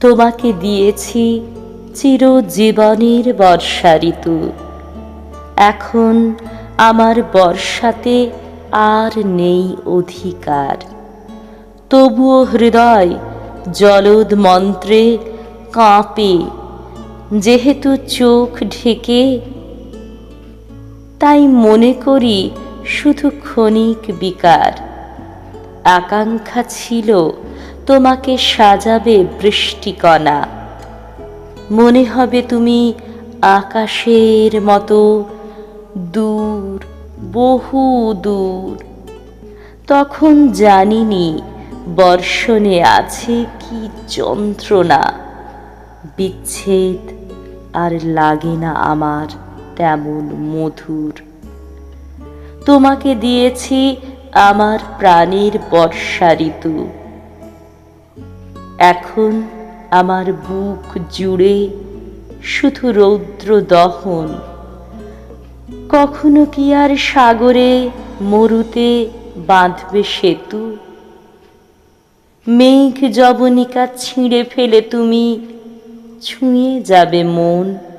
তোমাকে দিয়েছি চিরজীবনের বর্ষা ঋতু। এখন আমার বর্ষাতে আর নেই অধিকার। তবুও হৃদয় জলদ মন্ত্রে কাঁপে, যেহেতু চোখ ঢেকে। তাই মনে করি শুধু ক্ষণিক বিকার। আকাঙ্ক্ষা ছিল তোমাকে সাজাবে বৃষ্টিকণা। মনে হবে তুমি আকাশের মতো দূর, বহু দূর। তখন জানিনি বর্ষণে আছে কি যন্ত্রণা। বিচ্ছেদ আর লাগে না আমার তেমন মধুর। তোমাকে দিয়েছি আমার প্রাণের বর্ষা ঋতু। এখন আমার বুক জুড়ে শুধু রৌদ্র দহন। কখনো কি আর সাগরে মরুতে বাঁধবে সেতু? মেঘ জবনিকা ছিঁড়ে ফেলে তুমি, ছুঁয়ে যাবে মন।